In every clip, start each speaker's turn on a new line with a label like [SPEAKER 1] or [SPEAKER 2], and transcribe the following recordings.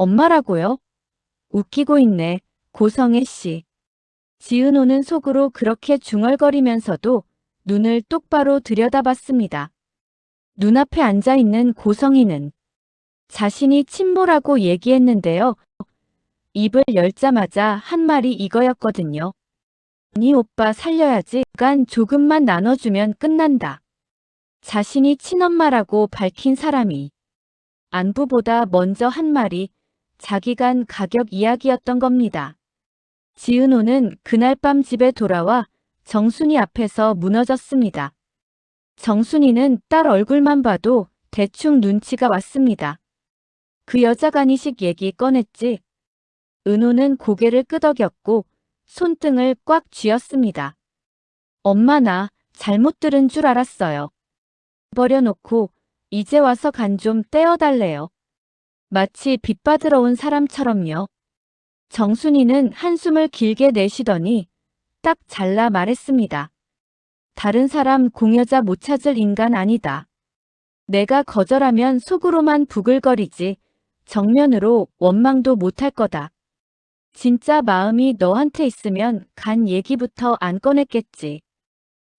[SPEAKER 1] 엄마라고요? 웃기고 있네. 고성애 씨. 지은호는 속으로 그렇게 중얼거리면서도 눈을 똑바로 들여다봤습니다. 눈앞에 앉아 있는 고성이는 자신이 친모라고 얘기했는데요. 입을 열자마자 한 말이 이거였거든요. 네 오빠 살려야지. 간 조금만 나눠주면 끝난다. 자신이 친엄마라고 밝힌 사람이 안부보다 먼저 한 말이 자기 간 가격 이야기였던 겁니다. 지은호는 그날 밤 집에 돌아와 정순이 앞에서 무너졌습니다. 정순이는 딸 얼굴만 봐도 대충 눈치가 왔습니다. 그 여자 간이식 얘기 꺼냈지. 은호는 고개를 끄덕였고 손등을 꽉 쥐었습니다. 엄마 나 잘못 들은 줄 알았어요. 버려놓고 이제 와서 간 좀 떼어달래요. 마치 빚 받으러 온 사람처럼요. 정순이는 한숨을 길게 내쉬더니 딱 잘라 말했습니다. 다른 사람 공여자 못 찾을 인간 아니다. 내가 거절하면 속으로만 부글거리지 정면으로 원망도 못할 거다. 진짜 마음이 너한테 있으면 간 얘기부터 안 꺼냈겠지.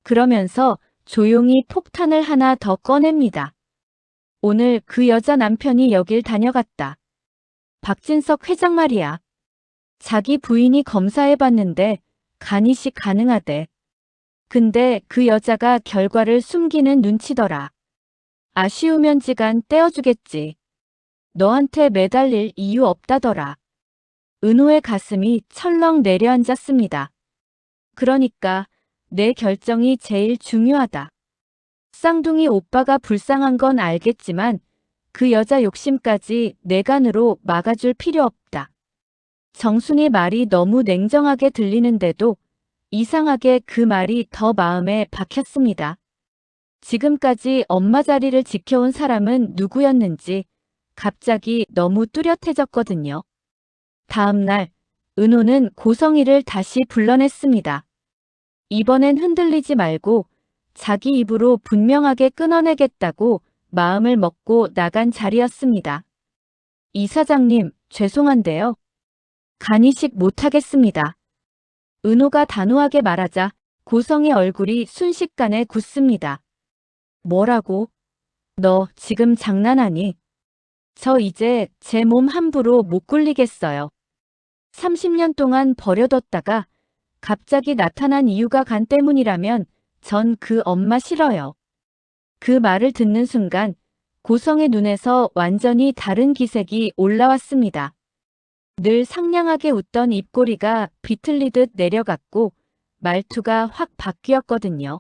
[SPEAKER 1] 그러면서 조용히 폭탄을 하나 더 꺼냅니다. 오늘 그 여자 남편이 여길 다녀갔다. 박진석 회장 말이야. 자기 부인이 검사해봤는데 간이식 가능하대. 근데 그 여자가 결과를 숨기는 눈치더라. 아쉬우면 지간 떼어주겠지. 너한테 매달릴 이유 없다더라. 은호의 가슴이 철렁 내려앉았습니다. 그러니까 내 결정이 제일 중요하다. 쌍둥이 오빠가 불쌍한 건 알겠지만 그 여자 욕심까지 내 간으로 막아줄 필요 없다. 정순이 말이 너무 냉정하게 들리는데도 이상하게 그 말이 더 마음에 박혔습니다. 지금까지 엄마 자리를 지켜온 사람은 누구였는지 갑자기 너무 뚜렷해졌거든요. 다음 날 은호는 고성이를 다시 불러냈습니다. 이번엔 흔들리지 말고 자기 입으로 분명하게 끊어내겠다고 마음을 먹고 나간 자리였습니다. 이사장님, 죄송한데요. 간이식 못하겠습니다. 은호가 단호하게 말하자 고성의 얼굴이 순식간에 굳습니다. 뭐라고? 너 지금 장난하니? 저 이제 제 몸 함부로 못 굴리겠어요. 30년 동안 버려뒀다가 갑자기 나타난 이유가 간 때문이라면 전 그 엄마 싫어요. 그 말을 듣는 순간 고성의 눈에서 완전히 다른 기색이 올라왔습니다. 늘 상냥하게 웃던 입꼬리가 비틀리듯 내려갔고 말투가 확 바뀌었거든요.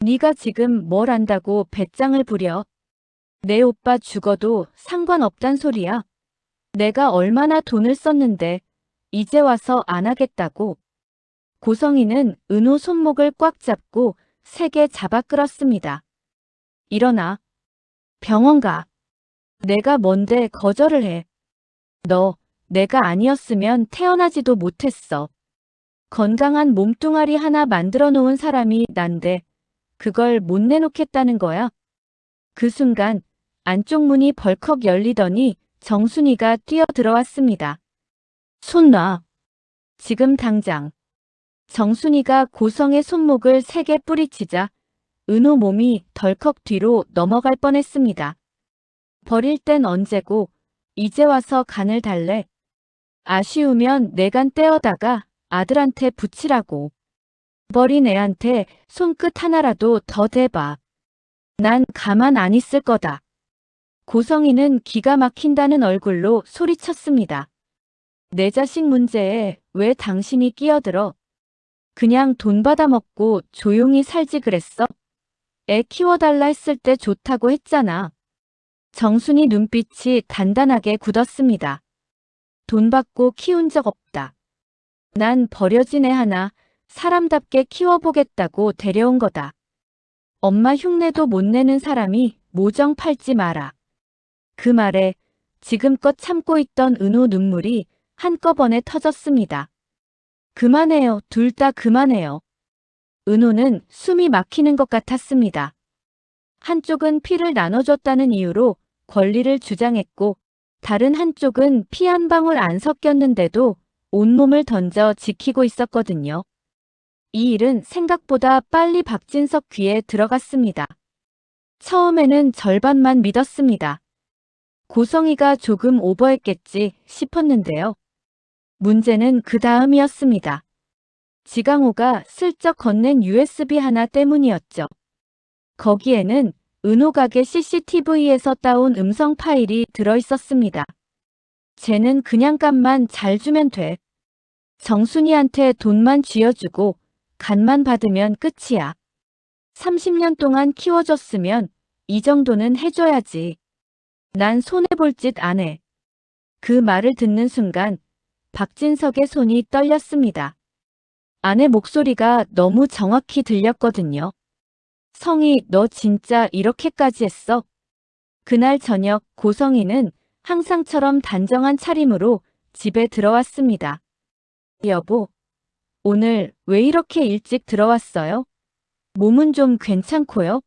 [SPEAKER 1] 네가 지금 뭘 안다고 배짱을 부려. 내 오빠 죽어도 상관없단 소리야. 내가 얼마나 돈을 썼는데 이제 와서 안 하겠다고. 고성이는 은호 손목을 꽉 잡고 세게 잡아 끌었습니다. 일어나. 병원 가. 내가 뭔데 거절을 해. 너, 내가 아니었으면 태어나지도 못했어. 건강한 몸뚱아리 하나 만들어 놓은 사람이 난데 그걸 못 내놓겠다는 거야? 그 순간 안쪽 문이 벌컥 열리더니 정순이가 뛰어 들어왔습니다. 손 놔. 지금 당장. 정순이가 고성의 손목을 세게 뿌리치자 은호 몸이 덜컥 뒤로 넘어갈 뻔했습니다. 버릴 땐 언제고 이제 와서 간을 달래. 아쉬우면 내 간 떼어다가 아들한테 붙이라고. 버린 애한테 손끝 하나라도 더 대봐. 난 가만 안 있을 거다. 고성이는 기가 막힌다는 얼굴로 소리쳤습니다. 내 자식 문제에 왜 당신이 끼어들어? 그냥 돈 받아먹고 조용히 살지 그랬어? 애 키워달라 했을 때 좋다고 했잖아. 정순이 눈빛이 단단하게 굳었습니다. 돈 받고 키운 적 없다. 난 버려진 애 하나 사람답게 키워보겠다고 데려온 거다. 엄마 흉내도 못 내는 사람이 모정 팔지 마라. 그 말에 지금껏 참고 있던 은호 눈물이 한꺼번에 터졌습니다. 그만해요. 둘 다 그만해요. 은호는 숨이 막히는 것 같았습니다. 한쪽은 피를 나눠줬다는 이유로 권리를 주장했고 다른 한쪽은 피 한 방울 안 섞였는데도 온몸을 던져 지키고 있었거든요. 이 일은 생각보다 빨리 박진석 귀에 들어갔습니다. 처음에는 절반만 믿었습니다. 고성이가 조금 오버했겠지 싶었는데요. 문제는 그 다음이었습니다. 지강호가 슬쩍 건넨 USB 하나 때문이었죠. 거기에는 은호 가게 CCTV에서 따온 음성 파일이 들어있었습니다. 쟤는 그냥 값만 잘 주면 돼. 정순이한테 돈만 쥐어주고 간만 받으면 끝이야. 30년 동안 키워줬으면 이 정도는 해줘야지. 난 손해볼 짓 안 해. 그 말을 듣는 순간 박진석의 손이 떨렸습니다. 아내 목소리가 너무 정확히 들렸거든요. 성희, 너 진짜 이렇게까지 했어? 그날 저녁 고성이는 항상처럼 단정한 차림으로 집에 들어왔습니다. 여보, 오늘 왜 이렇게 일찍 들어왔어요? 몸은 좀 괜찮고요?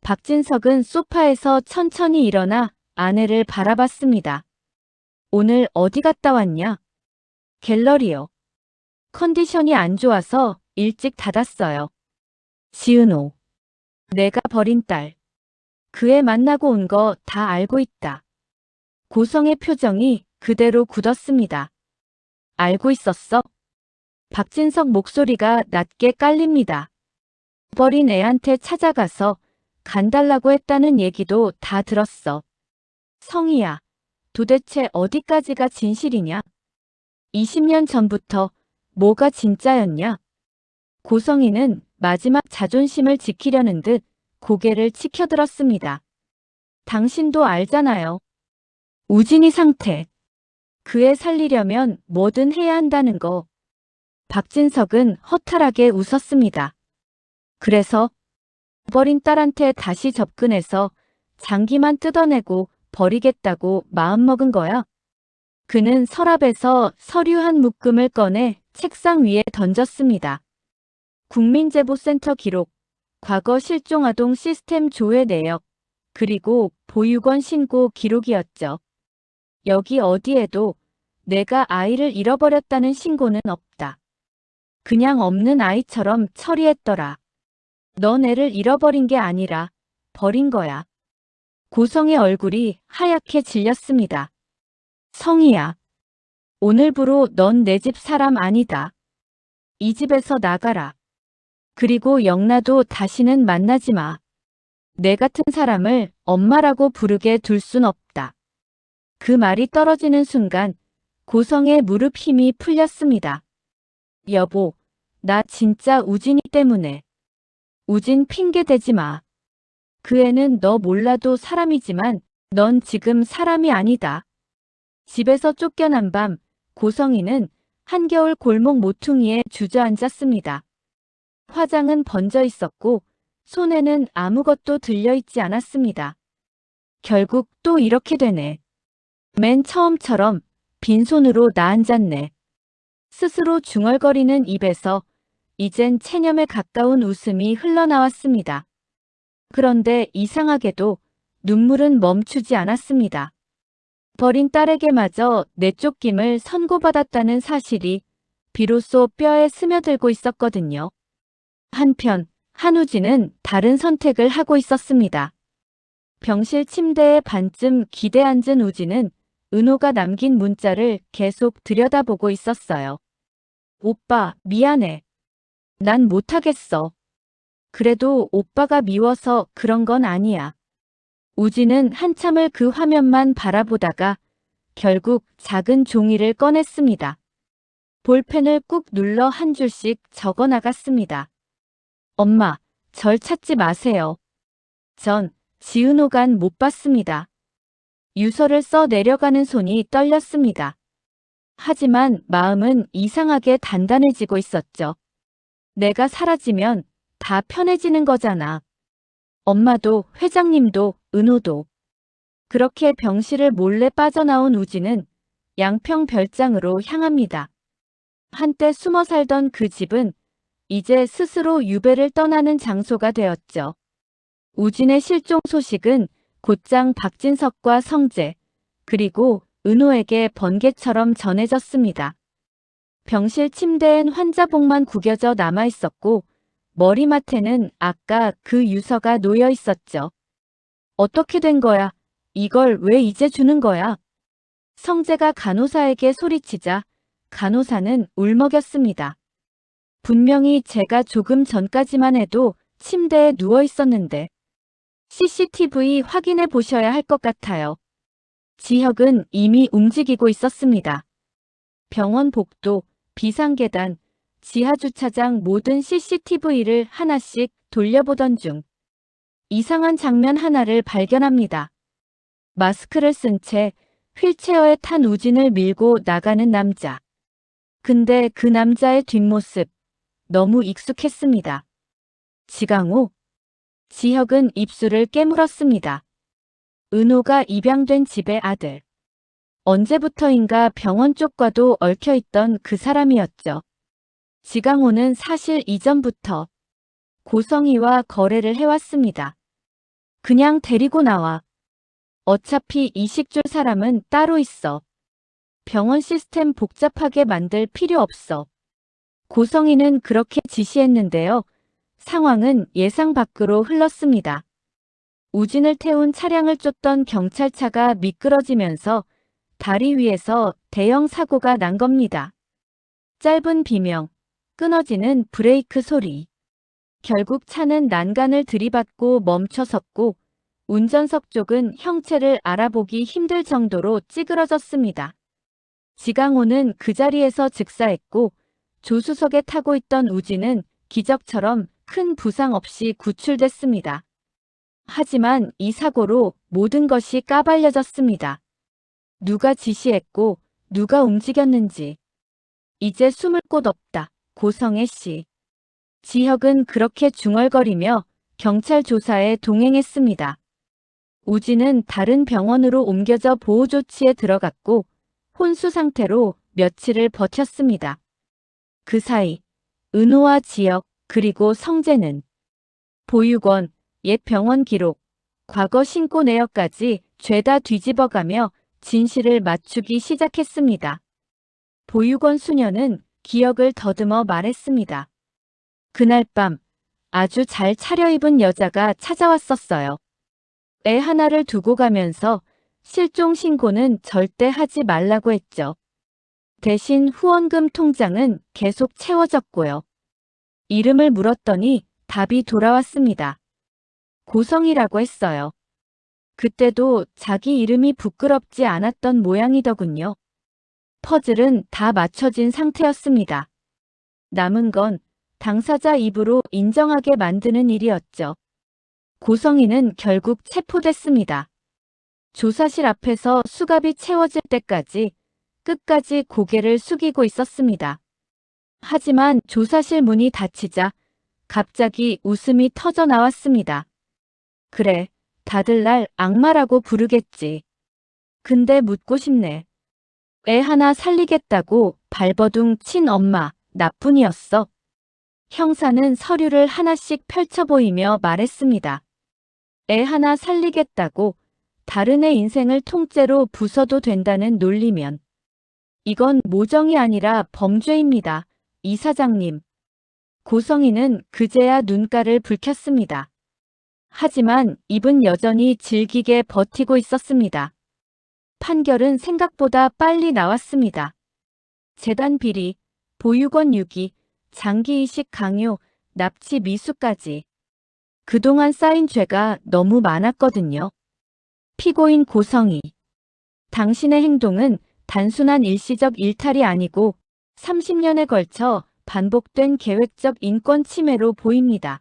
[SPEAKER 1] 박진석은 소파에서 천천히 일어나 아내를 바라봤습니다. 오늘 어디 갔다 왔냐? 갤러리요. 컨디션이 안 좋아서 일찍 닫았어요. 지은호. 내가 버린 딸. 그 애 만나고 온 거 다 알고 있다. 고성의 표정이 그대로 굳었습니다. 알고 있었어? 박진석 목소리가 낮게 깔립니다. 버린 애한테 찾아가서 간달라고 했다는 얘기도 다 들었어. 성희야, 도대체 어디까지가 진실이냐? 20년 전부터 뭐가 진짜였냐? 고성이는 마지막 자존심을 지키려는 듯 고개를 치켜들었습니다. 당신도 알잖아요. 우진이 상태. 그애 살리려면 뭐든 해야 한다는 거. 박진석은 허탈하게 웃었습니다. 그래서 버린 딸한테 다시 접근해서 장기만 뜯어내고 버리겠다고 마음먹은 거야. 그는 서랍에서 서류 한 묶음을 꺼내 책상 위에 던졌습니다. 국민제보센터 기록, 과거 실종아동 시스템 조회 내역, 그리고 보육원 신고 기록이었죠. 여기 어디에도 내가 아이를 잃어버렸다는 신고는 없다. 그냥 없는 아이처럼 처리했더라. 넌 애를 잃어버린 게 아니라 버린 거야. 고성의 얼굴이 하얗게 질렸습니다. 성희야. 오늘부로 넌 내 집 사람 아니다. 이 집에서 나가라. 그리고 영나도 다시는 만나지 마. 내 같은 사람을 엄마라고 부르게 둘 순 없다. 그 말이 떨어지는 순간 고성의 무릎 힘이 풀렸습니다. 여보, 나 진짜 우진이 때문에. 우진 핑계 대지 마. 그 애는 너 몰라도 사람이지만 넌 지금 사람이 아니다. 집에서 쫓겨난 밤 고성이는 한겨울 골목 모퉁이에 주저앉았습니다. 화장은 번져 있었고 손에는 아무것도 들려있지 않았습니다. 결국 또 이렇게 되네. 맨 처음처럼 빈손으로 나앉았네. 스스로 중얼거리는 입에서 이젠 체념에 가까운 웃음이 흘러나왔습니다. 그런데 이상하게도 눈물은 멈추지 않았습니다. 버린 딸에게마저 내쫓김을 선고받았다는 사실이 비로소 뼈에 스며들고 있었거든요. 한편 한우진은 다른 선택을 하고 있었습니다. 병실 침대에 반쯤 기대 앉은 우진은 은호가 남긴 문자를 계속 들여다보고 있었어요. 오빠, 미안해. 난 못하겠어. 그래도 오빠가 미워서 그런 건 아니야. 우진은 한참을 그 화면만 바라보다가 결국 작은 종이를 꺼냈습니다. 볼펜을 꾹 눌러 한 줄씩 적어 나갔습니다. 엄마, 절 찾지 마세요. 전 지은호간 못 봤습니다. 유서를 써 내려가는 손이 떨렸습니다. 하지만 마음은 이상하게 단단해지고 있었죠. 내가 사라지면 다 편해지는 거잖아. 엄마도 회장님도 은호도. 그렇게 병실을 몰래 빠져나온 우진은 양평 별장으로 향합니다. 한때 숨어 살던 그 집은 이제 스스로 유배를 떠나는 장소가 되었죠. 우진의 실종 소식은 곧장 박진석과 성재, 그리고 은호에게 번개처럼 전해졌습니다. 병실 침대엔 환자복만 구겨져 남아 있었고 머리맡에는 아까 그 유서가 놓여 있었죠. 어떻게 된 거야? 이걸 왜 이제 주는 거야? 성재가 간호사에게 소리치자 간호사는 울먹였습니다. 분명히 제가 조금 전까지만 해도 침대에 누워 있었는데 CCTV 확인해 보셔야 할 것 같아요. 지혁은 이미 움직이고 있었습니다. 병원 복도, 비상계단, 지하주차장 모든 CCTV를 하나씩 돌려보던 중 이상한 장면 하나를 발견합니다. 마스크를 쓴 채 휠체어에 탄 우진을 밀고 나가는 남자. 근데 그 남자의 뒷모습 너무 익숙했습니다. 지강호. 지혁은 입술을 깨물었습니다. 은호가 입양된 집의 아들. 언제부터인가 병원 쪽과도 얽혀있던 그 사람이었죠. 지강호는 사실 이전부터 고성이와 거래를 해왔습니다. 그냥 데리고 나와. 어차피 이식 줄 사람은 따로 있어. 병원 시스템 복잡하게 만들 필요 없어. 고성이는 그렇게 지시했는데요. 상황은 예상 밖으로 흘렀습니다. 우진을 태운 차량을 쫓던 경찰차가 미끄러지면서 다리 위에서 대형 사고가 난 겁니다. 짧은 비명, 끊어지는 브레이크 소리. 결국 차는 난간을 들이받고 멈춰섰고 운전석 쪽은 형체를 알아보기 힘들 정도로 찌그러졌습니다. 지강호는 그 자리에서 즉사했고 조수석에 타고 있던 우진은 기적처럼 큰 부상 없이 구출됐습니다. 하지만 이 사고로 모든 것이 까발려졌습니다. 누가 지시했고 누가 움직였는지. 이제 숨을 곳 없다. 고성애 씨. 지혁은 그렇게 중얼거리며 경찰 조사에 동행했습니다. 우진은 다른 병원으로 옮겨져 보호 조치에 들어갔고 혼수 상태로 며칠을 버텼습니다. 그 사이 은호와 지혁 그리고 성재는 보육원, 옛 병원 기록, 과거 신고 내역까지 죄다 뒤집어가며 진실을 맞추기 시작했습니다. 보육원 수녀는 기억을 더듬어 말했습니다. 그날 밤 아주 잘 차려입은 여자가 찾아왔었어요. 애 하나를 두고 가면서 실종 신고는 절대 하지 말라고 했죠. 대신 후원금 통장은 계속 채워졌고요. 이름을 물었더니 답이 돌아왔습니다. 고성이라고 했어요. 그때도 자기 이름이 부끄럽지 않았던 모양이더군요. 퍼즐은 다 맞춰진 상태였습니다. 남은 건 당사자 입으로 인정하게 만드는 일이었죠. 고성이는 결국 체포됐습니다. 조사실 앞에서 수갑이 채워질 때까지 끝까지 고개를 숙이고 있었습니다. 하지만 조사실 문이 닫히자 갑자기 웃음이 터져 나왔습니다. 그래, 다들 날 악마라고 부르겠지. 근데 묻고 싶네. 애 하나 살리겠다고 발버둥 친 엄마, 나뿐이었어. 형사는 서류를 하나씩 펼쳐 보이며 말했습니다. 애 하나 살리겠다고 다른 애 인생을 통째로 부숴도 된다는 논리면 이건 모정이 아니라 범죄입니다. 이사장님. 고성이는 그제야 눈가를 붉혔습니다. 하지만 입은 여전히 질기게 버티고 있었습니다. 판결은 생각보다 빨리 나왔습니다. 재단 비리, 보육원 유기, 장기 이식 강요, 납치 미수까지. 그동안 쌓인 죄가 너무 많았거든요. 피고인 고성이. 당신의 행동은 단순한 일시적 일탈이 아니고 30년에 걸쳐 반복된 계획적 인권 침해로 보입니다.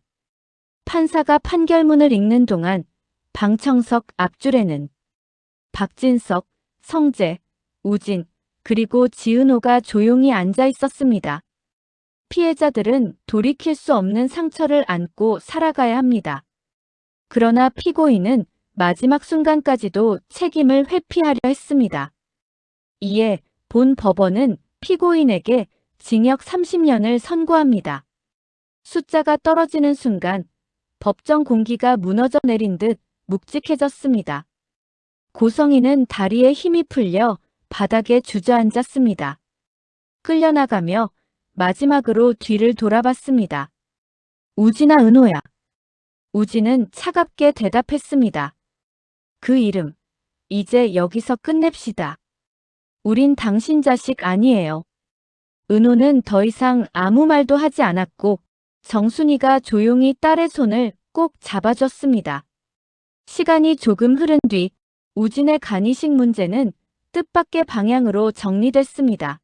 [SPEAKER 1] 판사가 판결문을 읽는 동안 방청석 앞줄에는 박진석, 성재, 우진, 그리고 지은호가 조용히 앉아 있었습니다. 피해자들은 돌이킬 수 없는 상처를 안고 살아가야 합니다. 그러나 피고인은 마지막 순간까지도 책임을 회피하려 했습니다. 이에 본 법원은 피고인에게 징역 30년을 선고합니다. 숫자가 떨어지는 순간 법정 공기가 무너져 내린 듯 묵직해졌습니다. 고성이는 다리에 힘이 풀려 바닥에 주저앉았습니다. 끌려나가며 마지막으로 뒤를 돌아봤습니다. 우진아 은호야. 우진은 차갑게 대답했습니다. 그 이름. 이제 여기서 끝냅시다. 우린 당신 자식 아니에요. 은호는 더 이상 아무 말도 하지 않았고 정순이가 조용히 딸의 손을 꼭 잡아줬습니다. 시간이 조금 흐른 뒤 우진의 간이식 문제는 뜻밖의 방향으로 정리됐습니다.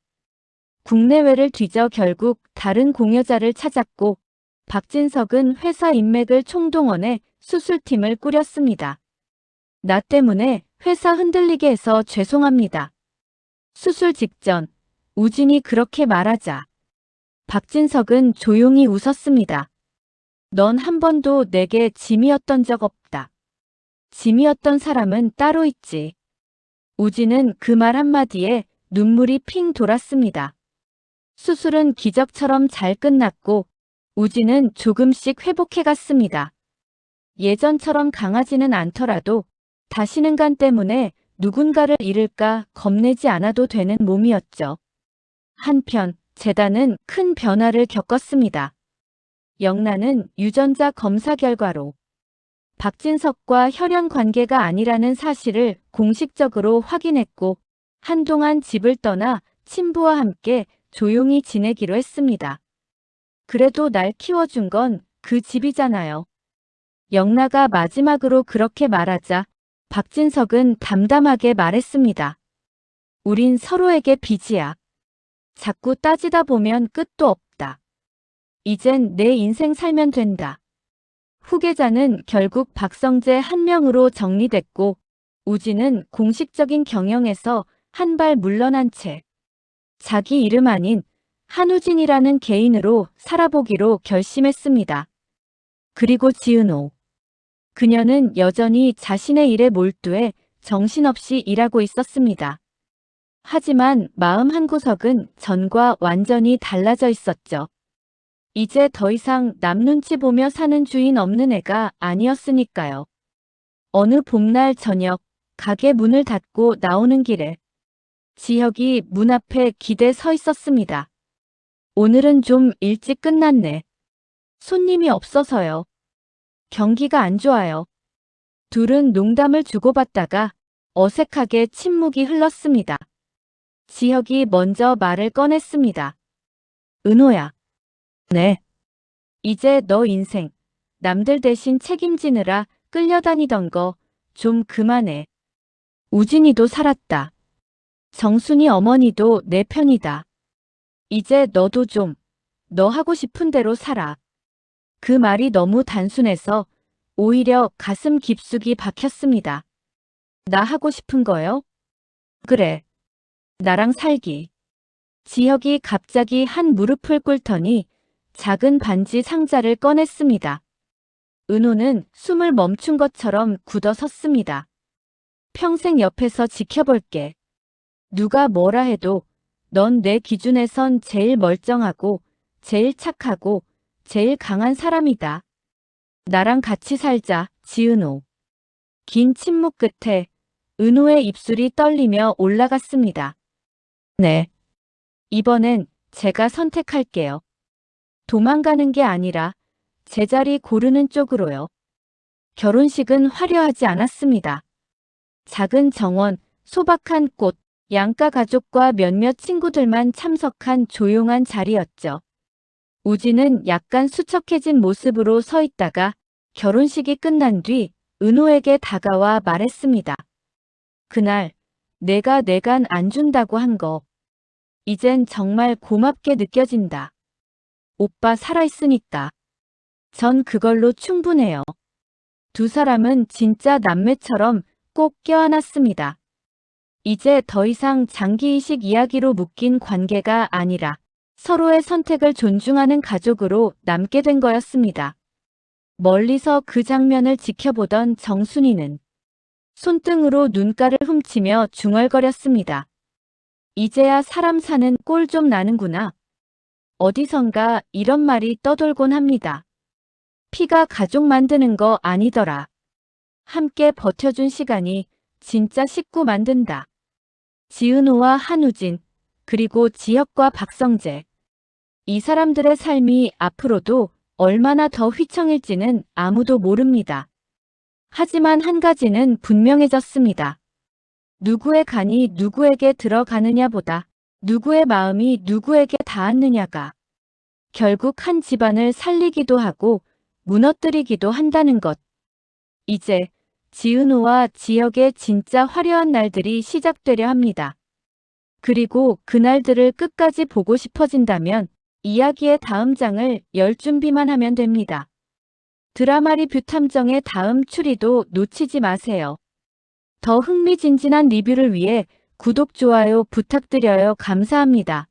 [SPEAKER 1] 국내외를 뒤져 결국 다른 공여자를 찾았고 박진석은 회사 인맥을 총동원해 수술팀을 꾸렸습니다. 나 때문에 회사 흔들리게 해서 죄송합니다. 수술 직전 우진이 그렇게 말하자 박진석은 조용히 웃었습니다. 넌 한 번도 내게 짐이었던 적 없다. 짐이었던 사람은 따로 있지. 우진은 그 말 한마디에 눈물이 핑 돌았습니다. 수술은 기적처럼 잘 끝났고 우진은 조금씩 회복해 갔습니다. 예전처럼 강하지는 않더라도 다시는 간 때문에 누군가를 잃을까 겁내지 않아도 되는 몸이었죠. 한편 재단은 큰 변화를 겪었습니다. 영란은 유전자 검사 결과로 박진석과 혈연 관계가 아니라는 사실을 공식적으로 확인했고 한동안 집을 떠나 친부와 함께 조용히 지내기로 했습니다. 그래도 날 키워준 건 그 집이잖아요. 영나가 마지막으로 그렇게 말하자 박진석은 담담하게 말했습니다. 우린 서로에게 빚이야. 자꾸 따지다 보면 끝도 없다. 이젠 내 인생 살면 된다. 후계자는 결국 박성재 한 명으로 정리됐고 우진은 공식적인 경영에서 한 발 물러난 채 자기 이름 아닌 한우진이라는 개인으로 살아보기로 결심했습니다. 그리고 지은호. 그녀는 여전히 자신의 일에 몰두해 정신없이 일하고 있었습니다. 하지만 마음 한구석은 전과 완전히 달라져 있었죠. 이제 더 이상 남 눈치 보며 사는 주인 없는 애가 아니었으니까요. 어느 봄날 저녁, 가게 문을 닫고 나오는 길에 지혁이 문 앞에 기대 서 있었습니다. 오늘은 좀 일찍 끝났네. 손님이 없어서요. 경기가 안 좋아요. 둘은 농담을 주고받다가 어색하게 침묵이 흘렀습니다. 지혁이 먼저 말을 꺼냈습니다. 은호야. 네. 이제 너 인생, 남들 대신 책임지느라 끌려다니던 거 좀 그만해. 우진이도 살았다. 정순이 어머니도 내 편이다. 이제 너도 좀, 너 하고 싶은 대로 살아. 그 말이 너무 단순해서 오히려 가슴 깊숙이 박혔습니다. 나 하고 싶은 거요? 그래. 나랑 살기. 지혁이 갑자기 한 무릎을 꿇더니 작은 반지 상자를 꺼냈습니다. 은호는 숨을 멈춘 것처럼 굳어 섰습니다. 평생 옆에서 지켜볼게. 누가 뭐라 해도 넌 내 기준에선 제일 멀쩡하고 제일 착하고 제일 강한 사람이다. 나랑 같이 살자, 지은호. 긴 침묵 끝에 은호의 입술이 떨리며 올라갔습니다. 네. 이번엔 제가 선택할게요. 도망가는 게 아니라 제자리 고르는 쪽으로요. 결혼식은 화려하지 않았습니다. 작은 정원, 소박한 꽃, 양가 가족과 몇몇 친구들만 참석한 조용한 자리였죠. 우진은 약간 수척해진 모습으로 서 있다가 결혼식이 끝난 뒤 은호에게 다가와 말했습니다. 그날 내가 내간 안 준다고 한 거. 이젠 정말 고맙게 느껴진다. 오빠 살아있으니까. 전 그걸로 충분해요. 두 사람은 진짜 남매처럼 꼭 껴안았습니다. 이제 더 이상 장기이식 이야기로 묶인 관계가 아니라 서로의 선택을 존중하는 가족으로 남게 된 거였습니다. 멀리서 그 장면을 지켜보던 정순이는 손등으로 눈가를 훔치며 중얼거렸습니다. 이제야 사람 사는 꼴 좀 나는구나. 어디선가 이런 말이 떠돌곤 합니다. 피가 가족 만드는 거 아니더라. 함께 버텨준 시간이 진짜 식구 만든다. 지은호와 한우진, 그리고 지혁과 박성재. 이 사람들의 삶이 앞으로도 얼마나 더 휘청일지는 아무도 모릅니다. 하지만 한 가지는 분명해졌습니다. 누구의 간이 누구에게 들어가느냐보다 누구의 마음이 누구에게 닿았느냐가 결국 한 집안을 살리기도 하고 무너뜨리기도 한다는 것. 이제 지은호와 지역의 진짜 화려한 날들이 시작되려 합니다. 그리고 그날들을 끝까지 보고 싶어진다면 이야기의 다음 장을 열 준비만 하면 됩니다. 드라마 리뷰 탐정의 다음 추리도 놓치지 마세요. 더 흥미진진한 리뷰를 위해 구독, 좋아요 부탁드려요. 감사합니다.